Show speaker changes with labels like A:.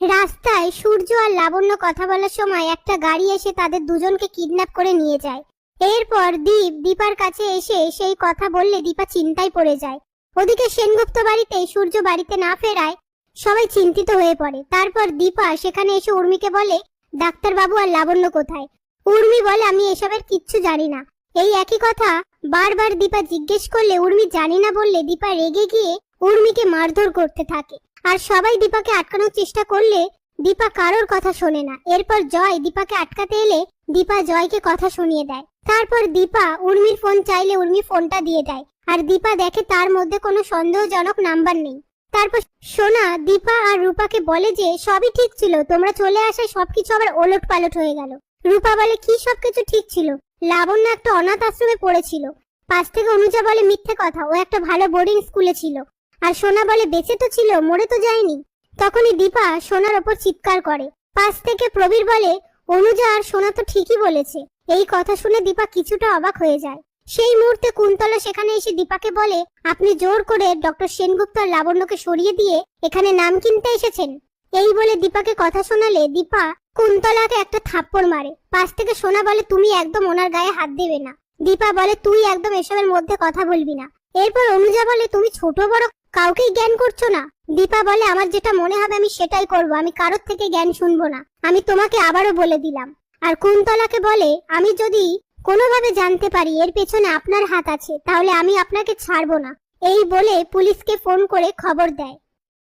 A: রাস্তায় সূর্য আর লাবণ্য কথা বলার সময় একটা গাড়ি এসে তাদের দুজনকে কিডন্যাপ করে নিয়ে যায়। এরপর দীপ দীপার কাছে এসে সেই কথা বললে দীপা চিন্তায় পড়ে যায়। ওদিকে সেনগুপ্ত বাড়িতে সূর্য বাড়িতে না ফেরায় সবাই চিন্তিত হয়ে পড়ে। তারপর দীপা সেখানে এসে উর্মিকে বলে, ডাক্তারবাবু আর লাবণ্য কোথায়? উর্মি বলে, আমি এসবের কিচ্ছু জানি না। এই একই কথা বারবার দীপা জিজ্ঞেস করলে উর্মি জানি না বললে দীপা রেগে গিয়ে উর্মিকে মারধর করতে থাকে। আর সবাই দীপাকে আটকানোর চেষ্টা করলে দীপা কারোর কথা শোনে না। এরপর জয় দীপাকে আটকাতে এলে দীপা জয়কে কথা শুনিয়ে দেয়। তারপর দীপা উর্মির ফোন চাইলে উর্মি ফোনটা দিয়ে দেয়। আর দীপা দেখে তার মধ্যে কোনো সন্দেহজনক নাম্বার নেই। তারপর সোনা, দীপা আর রূপাকে বলে যে, সবই ঠিক ছিল, তোমরা চলে আসায় সবকিছু আবার ওলট পালট হয়ে গেল। রূপা বলে, কি সবকিছু ঠিক ছিল? লাবণ্য একটা অনাথ আশ্রমে পড়েছিল। পাশ থেকে অনুজা বলে, মিথ্যে কথা, ও একটা ভালো বোর্ডিং স্কুলে ছিল। আর সোনা বলে বেঁচে তো ছিল, মরে তো যায়নি। তখনই দীপা সোনার ওপর চিৎকার করে। পাশ থেকে প্রবীর বলে, অনুজা আর সোনা তো ঠিকই বলেছে। এই কথা শুনে দীপা কিছুটা অবাক হয়ে যায়। সেই মুহূর্তে কুন্তলা সেখানে এসে দীপাকে বলে, আপনি জোর করে ডক্টর সেনগুপ্ত আর লাবণ্যকে সরিয়ে দিয়ে এখানে নাম কিনতে এসেছেন? এই বলে দীপাকে কথা শোনালে দীপা কুন্তলাকে একটা থাপ্পড় মারে। পাশ থেকে সোনা বলে, তুমি একদম ওনার গায়ে হাত দেবে না। দীপা বলে, তুই একদম এসবের মধ্যে কথা বলবি না। এরপর অনুজা বলে, তুমি ছোট বড় কাউকেই জ্ঞান করছ না। দীপা বলে, আমার যেটা মনে হবে আমি সেটাই করব, আমি কারোর থেকে জ্ঞান শুনব না। আমি তোমাকে আবারও বলে দিলাম। আর কুন্তলাকে বলে, আমি যদি কোনোভাবে জানতে পারি এর পেছনে আপনার হাত আছে, তাহলে আমি আপনাকে ছাড়বো না। এই বলে পুলিশকে ফোন করে খবর দেয়।